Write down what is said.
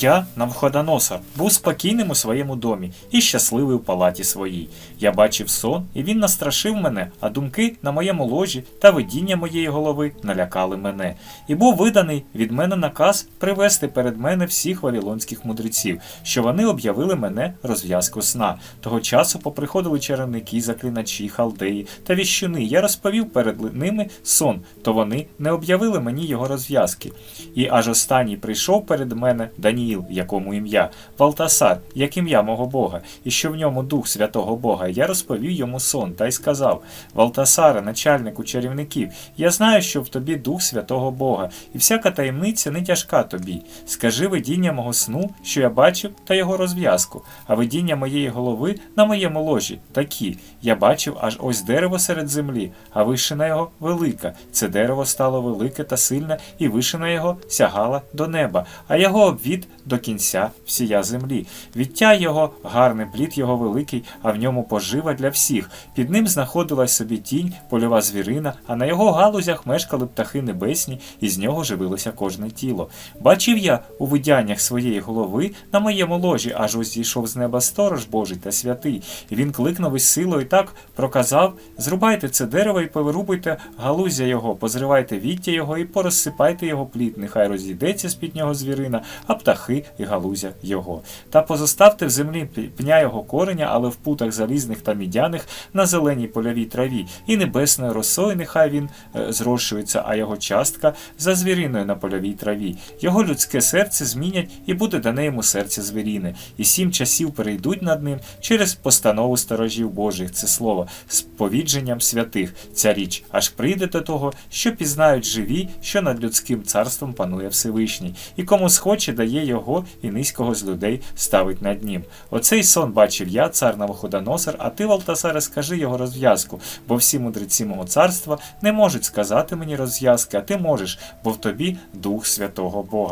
Я, Навходоносор, був спокійним у своєму домі і щасливий у палаті своїй. Я бачив сон, і він настрашив мене, а думки на моєму ложі та видіння моєї голови налякали мене. І був виданий від мене наказ привести перед мене всіх вавилонських мудреців, що вони об'явили мене розв'язку сна. Того часу поприходили чарівники, заклиначі, халдеї та віщуни. Я розповів перед ними сон, то вони не об'явили мені його розв'язки. І аж останній прийшов перед мене Даніїл, якому ім'я, Валтасар, як ім'я мого Бога, і що в ньому дух святого Бога. Я розповів йому сон та й сказав: Валтасаре, начальнику чарівників, я знаю, що в тобі дух святого Бога, і всяка таємниця не тяжка тобі. Скажи видіння мого сну, що я бачив, та його розв'язку, а видіння моєї голови на моєму ложі такі. Я бачив аж ось дерево серед землі, а вишина його велика. Це дерево стало велике та сильне, і вишина його сягала до неба, а його обвід до кінця всія землі. Відтя його гарний плід його великий, а в ньому пожива для всіх. Під ним знаходилась собі тінь, польова звірина, а на його галузях мешкали птахи небесні, і з нього живилося кожне тіло. Бачив я у видяннях своєї голови на моєму ложі, аж ось зійшов з неба сторож Божий та святий. І він кликнув із силою так проказав: Зрубайте це дерево і повирубуйте галузя його, позривайте віття його і порозсипайте його плід, нехай розійдеться з під нього звірина, а птахи і галузя його. Та позоставте в землі пня його кореня, але в путах залізних та мідяних на зеленій польовій траві, і небесною росою нехай він е, зрошується, а його частка за звіриною на польовій траві. Його людське серце змінять, і буде дане йому серце звіріне. І сім часів перейдуть над ним через постанову сторожів Божих, це слово, з повідженням святих. Ця річ аж прийде до того, що пізнають живі, що над людським царством панує Всевишній, і кому схоче, дає його і низького з людей ставить над ним. Оцей сон бачив я, цар Навуходоносор, а ти, Валтасаре, скажи його розв'язку, бо всі мудреці мого царства не можуть сказати мені розв'язки, а ти можеш, бо в тобі дух святого Бога.